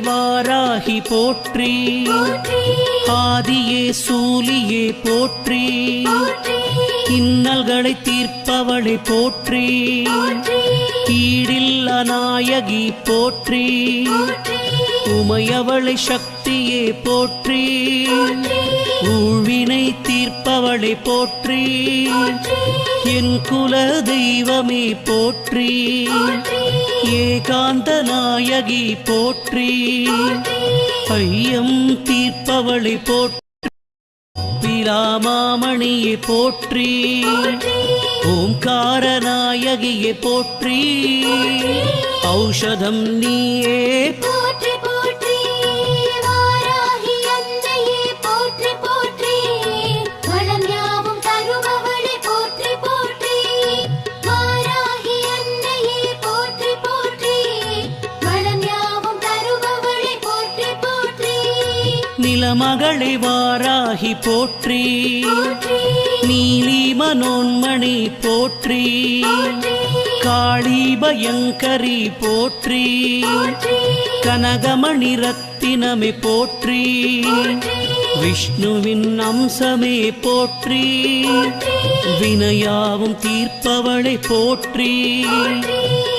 வாராகி போற்றி. ஆதியே சூலியே போற்றி. இன்னல்களை தீர்ப்பவளை போற்றி. கீழில் அநாயகி போற்றி. உமையவளை சக்தியே போற்றி. ஊழ்வினை தீர்ப்பவளை போற்றி. என் குல தெய்வமே போற்றி. ஏகாந்த நாயகி போற்றி. ஐயம் தீர்ப்பவளை போற்றி. பிராமாமணியை போற்றி. ஓம்கார நாயகியை போற்றி. ஔஷதம் நீயே போற்றி நிலமகளை வாராகி போற்றி. நீலி மனோன்மணி போற்றி. காளி பயங்கரி போற்றி போற்றி. கனகமணி ரத்தினமே போற்றி. விஷ்ணுவின் அம்சமே போற்றி. வினையாவும் தீர்ப்பவளை போற்றி.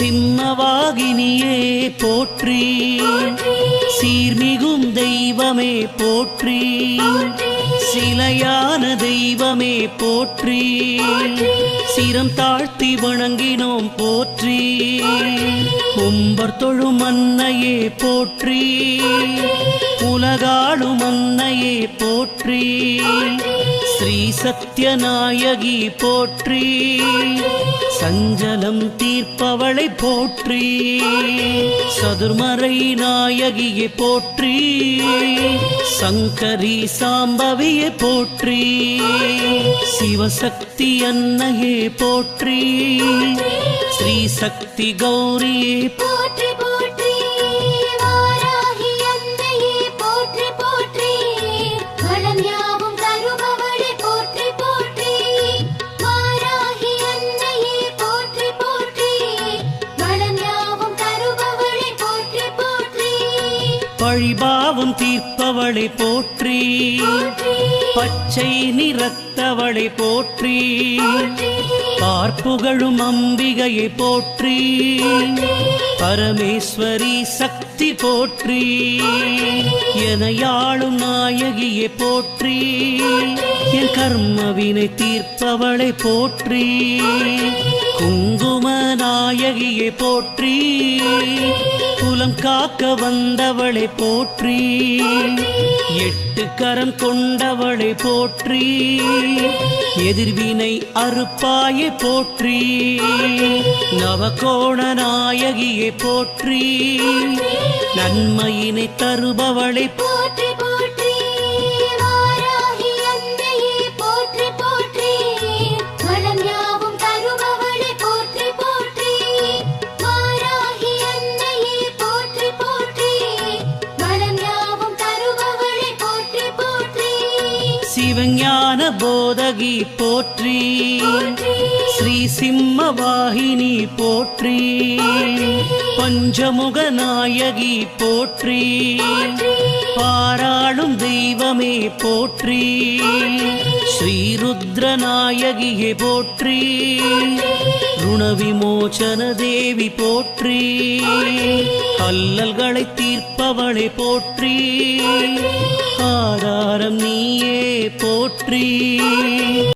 சிம்மவாகினியே போற்றி. சீர்மிகும் தெய்வமே போற்றி. சிலையான தெய்வமே போற்றி. சிரம் தாழ்த்தி வணங்கினோம் போற்றி. கும்பர் தொழும் அன்னையே போற்றி. உலகாளும் அன்னையே போற்றி. ஸ்ரீ சத்யநாயகி போற்றி. சஞ்சலம் தீர்ப்பவளை போற்றி. சதுர்மறை நாயகியை போற்றி. சங்கரி சாம்பவியை போற்றி. சிவசக்தி அன்னையே போற்றி. ஸ்ரீசக்தி கௌரியே போற்றி. பழிபாவம் தீர்ப்பவளை போற்றி. பச்சை நிறத்தவளை போற்றி. பார்ப்புகழும் அம்பிகையை போற்றி. பரமேஸ்வரி சக்தி போற்றி. எனையாளும் நாயகியை போற்றி. என் கர்மவினை தீர்ப்பவளை போற்றி. குங்கும நாயகியை போற்றி குலம் காக்க வந்தவளை போற்றி எட்டு கரம் கொண்டவளை போற்றி எதிர்வினை அறுப்பாயை போற்றி நவகோண நாயகியை போற்றி நன்மையினை தருபவளை போற்றி சிவஞான போதகி போற்றி ஸ்ரீ சிம்மவாகினி போற்றி. பஞ்சமுக நாயகி போற்றி. பாராளும் தெய்வமே போற்றி. ஸ்ரீருத்ர நாயகியே போற்றி. ருணவிமோச்சன தேவி போற்றி. அல்லல்களை தீர்ப்பவளை போற்றி. ஆதாரம் நீயே போற்றி.